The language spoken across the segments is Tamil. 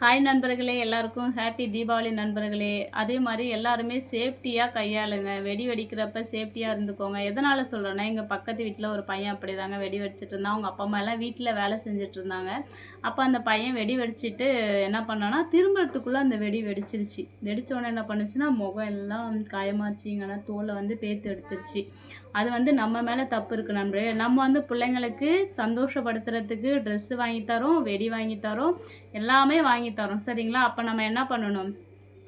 ஹாய் நண்பர்களே. எல்லாருக்கும் ஹாப்பி தீபாவளி நண்பர்களே. அதே மாதிரி எல்லாருமே சேஃப்டியாக கையாளுங்க. வெடி வெடிக்கிறப்ப சேஃப்டியாக இருந்துக்கோங்க. எதனால் சொல்கிறேன்னா எங்கள் பக்கத்து வீட்டில் ஒரு பையன் அப்படி தாங்க வெடி வெடிச்சிட்டு இருந்தான். அவங்க அப்பா அம்மா எல்லாம் வீட்டில் வேலை செஞ்சுட்டு இருந்தாங்க. அப்போ அந்த பையன் வெடி வெடிச்சிட்டு என்ன பண்ணான்னா திரும்புறதுக்குள்ளே அந்த வெடி வெடிச்சிருச்சு. வெடித்தோடனே என்ன பண்ணுச்சுன்னா முகம் எல்லாம் காயமாச்சுங்கன்னா தோலை வந்து பேத்து எடுத்துருச்சு. அது வந்து நம்ம மேலே தப்பு இருக்குது நண்பர்களே நம்ம வந்து பிள்ளைங்களுக்கு சந்தோஷப்படுத்துறதுக்கு ட்ரெஸ்ஸு வாங்கி தரோம் வெடி வாங்கி தரோம். எல்லாமே வாங்கி தரோம் சரிங்களா? அப்போ நம்ம என்ன பண்ணணும்?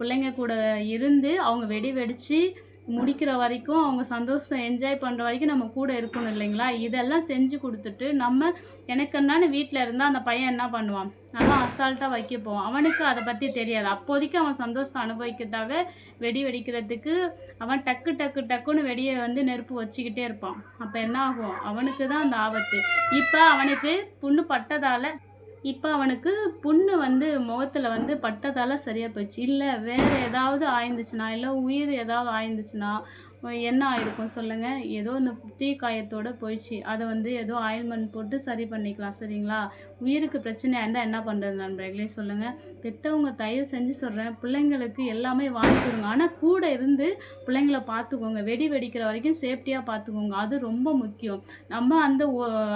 பிள்ளைங்க கூட இருந்து அவங்க வெடி வெடித்து முடிக்கிற வரைக்கும் அவங்க சந்தோஷம் என்ஜாய் பண்ணுற வரைக்கும் நம்ம கூட இருக்கணும் இல்லைங்களா? இதெல்லாம் செஞ்சு கொடுத்துட்டு நம்ம எனக்கு வீட்டில் இருந்தால் அந்த பையன் என்ன பண்ணுவான்? அவன் அசால்ட்டாக வைக்க போவான் அவனுக்கு அதை பற்றி தெரியாது. அப்போதைக்கு அவன் சந்தோஷம் அனுபவிக்கிறதாக வெடி வெடிக்கிறதுக்கு அவன் டக்கு டக்கு டக்குன்னு வெடியை வந்து நெருப்பு வச்சுக்கிட்டே இருப்பான். அப்போ என்ன ஆகும்? அவனுக்கு தான் அந்த ஆபத்து. இப்போ அவனுக்கு புண்ணு பட்டதால் இப்போ அவனுக்கு புண்ணு வந்து முகத்தில் வந்து பட்டதால் சரியாக போச்சு இல்லை வேறு ஏதாவது ஆயிருந்துச்சுன்னா இல்லை உயிர் ஏதாவது ஆயிருந்துச்சுன்னா என்ன ஆயிருக்கும் சொல்லுங்கள் ஏதோ இந்த தீ காயத்தோட போயிடுச்சு. அதை வந்து ஏதோ ஆயில்மெண்ட் போட்டு சரி பண்ணிக்கலாம் சரிங்களா? உயிருக்கு பிரச்சனையாக இருந்தால் என்ன பண்ணுறது நண்பர்களே சொல்லுங்கள் பெற்றவங்க தயவு செஞ்சு சொல்கிறேன் பிள்ளைங்களுக்கு எல்லாமே வாங்கி கொடுங்க. ஆனால் கூட இருந்து பிள்ளைங்கள பார்த்துக்கோங்க. வெடி வெடிக்கிற வரைக்கும் சேஃப்டியாக பார்த்துக்கோங்க. அது ரொம்ப முக்கியம். நம்ம அந்த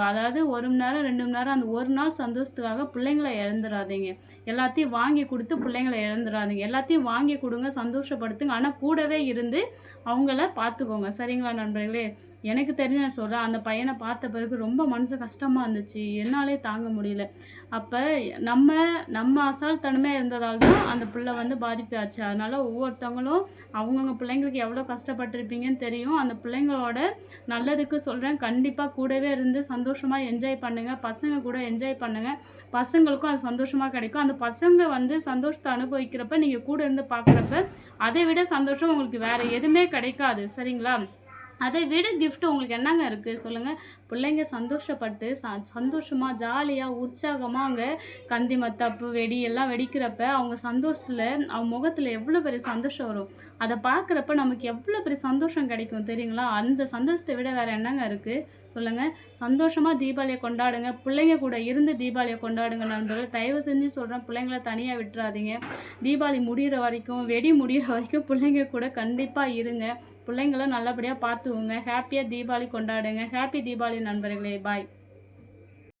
அதாவது ஒரு மணி நேரம் ரெண்டு மணி நேரம் அந்த ஒரு நாள் சந்தோஷத்துக்காக பிள்ளைங்கள இழந்துடாதீங்க எல்லாத்தையும் வாங்கி கொடுத்து பிள்ளைங்கள இழந்துடாதீங்க எல்லாத்தையும் வாங்கி கொடுங்க சந்தோஷப்படுத்துங்க. ஆனால் கூடவே இருந்து அவங்கள பார்த்துக்கோங்க. சரிங்களா நண்பர்களே? எனக்கு தெரிஞ்ச நான் சொல்கிறேன் அந்த பையனை பார்த்த பிறகு ரொம்ப மனசு கஷ்டமாக இருந்துச்சு. என்னாலே தாங்க முடியல. அப்போ நம்ம நம்ம அசால்தனமாக இருந்ததால் தான் அந்த பிள்ளை வந்து பாதிப்பு ஆச்சு அதனால் ஒவ்வொருத்தவங்களும் அவங்கவுங்க பிள்ளைங்களுக்கு எவ்வளோ கஷ்டப்பட்டிருப்பீங்கன்னு தெரியும். அந்த பிள்ளைங்களோட நல்லதுக்கு சொல்கிறேன் கண்டிப்பாக கூடவே இருந்து சந்தோஷமாக என்ஜாய் பண்ணுங்கள் பசங்க கூட என்ஜாய் பண்ணுங்கள் பசங்களுக்கும் அது சந்தோஷமாக கிடைக்கும். அந்த பசங்க வந்து சந்தோஷத்தை அனுபவிக்கிறப்ப நீங்கள் கூட இருந்து பார்க்குறப்ப அதை விட சந்தோஷம் உங்களுக்கு வேறு எதுவுமே கிடைக்காது. சரிங்களா? அதை விட கிஃப்ட் உங்களுக்கு என்னங்க இருக்குது சொல்லுங்கள் பிள்ளைங்க சந்தோஷப்பட்டு ச சந்தோஷமாக ஜாலியாக உற்சாகமாக அங்கே கந்தி மத்தாப்பு வெடி எல்லாம் வெடிக்கிறப்ப அவங்க சந்தோஷத்தில் அவங்க முகத்தில் எவ்வளோ பெரிய சந்தோஷம் வரும்? அதை பார்க்குறப்ப நமக்கு எவ்வளோ பெரிய சந்தோஷம் கிடைக்கும் தெரியுங்களா? அந்த சந்தோஷத்தை விட வேறு என்னங்க இருக்குது சொல்லுங்கள் சந்தோஷமாக தீபாவளியை கொண்டாடுங்க. பிள்ளைங்க கூட இருந்து தீபாவளியை கொண்டாடுங்க நண்பர்கள். தயவு செஞ்சு சொல்கிறேன் பிள்ளைங்கள தனியாக விட்டுறாதீங்க. தீபாவளி முடிகிற வரைக்கும் வெடி முடிகிற வரைக்கும் பிள்ளைங்க கூட கண்டிப்பாக இருங்க. பிள்ளைங்கள நல்லபடியாக பார்த்துக்கோங்க. ஹாப்பியாக தீபாவளி கொண்டாடுங்க. ஹாப்பி தீபாவளி நண்பர்களே பாய்